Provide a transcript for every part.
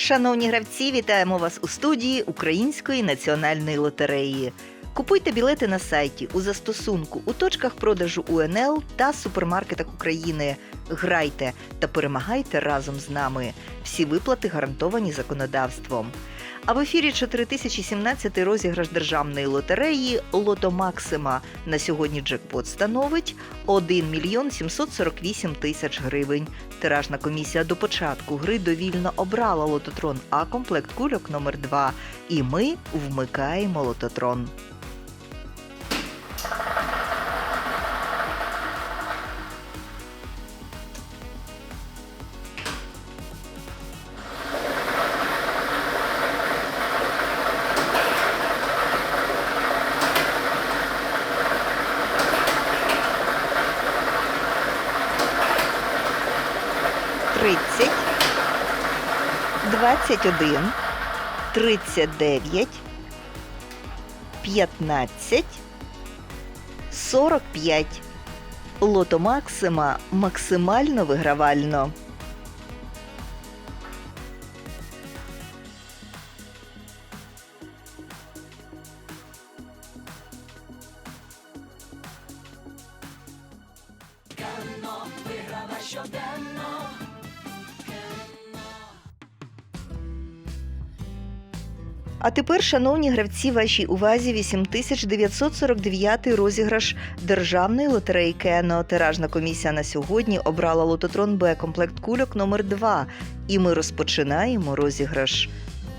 Шановні гравці, вітаємо вас у студії Української національної лотереї. Купуйте білети на сайті у застосунку у точках продажу УНЛ та супермаркетах України. Грайте та перемагайте разом з нами. Всі виплати гарантовані законодавством. А в ефірі 4017 розіграш державної лотереї Лото Максима. На сьогодні джекпот становить 1 мільйон 748 тисяч гривень. Тиражна комісія до початку гри довільно обрала лототрон А комплект кульок номер 2 І ми вмикаємо лототрон. Тридцять, двадцять один, тридцять дев'ять, п'ятнадцять, сорок п'ять. Лото Максима максимально вигравально. А тепер, шановні гравці, вашій увазі 8949 розіграш державної лотереї Кено. Тиражна комісія на сьогодні обрала лототрон Б комплект кульок номер 2 І ми розпочинаємо розіграш.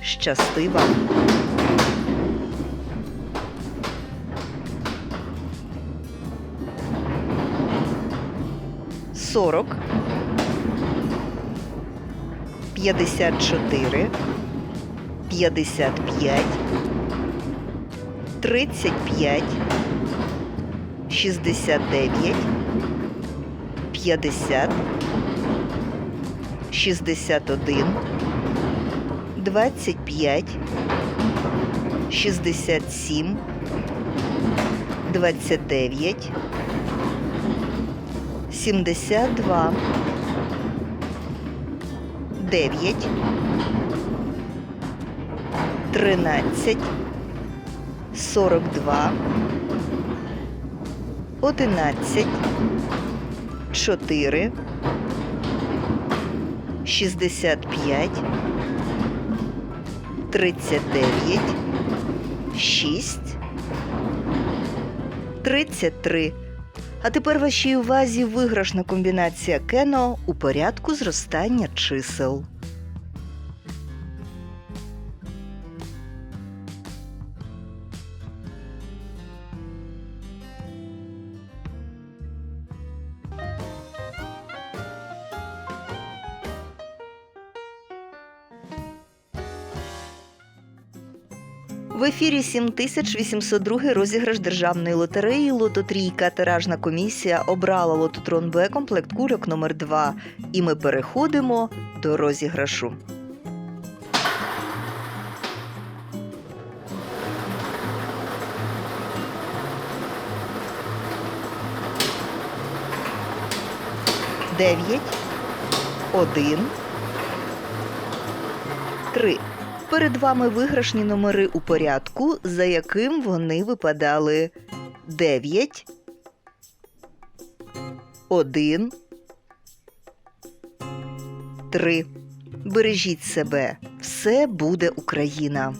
Щасти вам! Сорок. П'ятдесят чотири. 55, 35, 69, 50, 61, 25, 67, 29, 72, 9, тринадцять, сорок два, одинадцять, чотири, шістдесят п'ять, тридцять дев'ять, шість, тридцять три. А тепер вашій увазі виграшна комбінація кено у порядку зростання чисел. В ефірі 7802 розіграш державної лотереї Лото Трійка. Тиражна комісія обрала лототрон Б комплект кульок номер 2 І ми переходимо до розіграшу. Дев'ять, один, три. Перед вами виграшні номери у порядку, за яким вони випадали 9, 1, 3. Бережіть себе. Все буде Україна.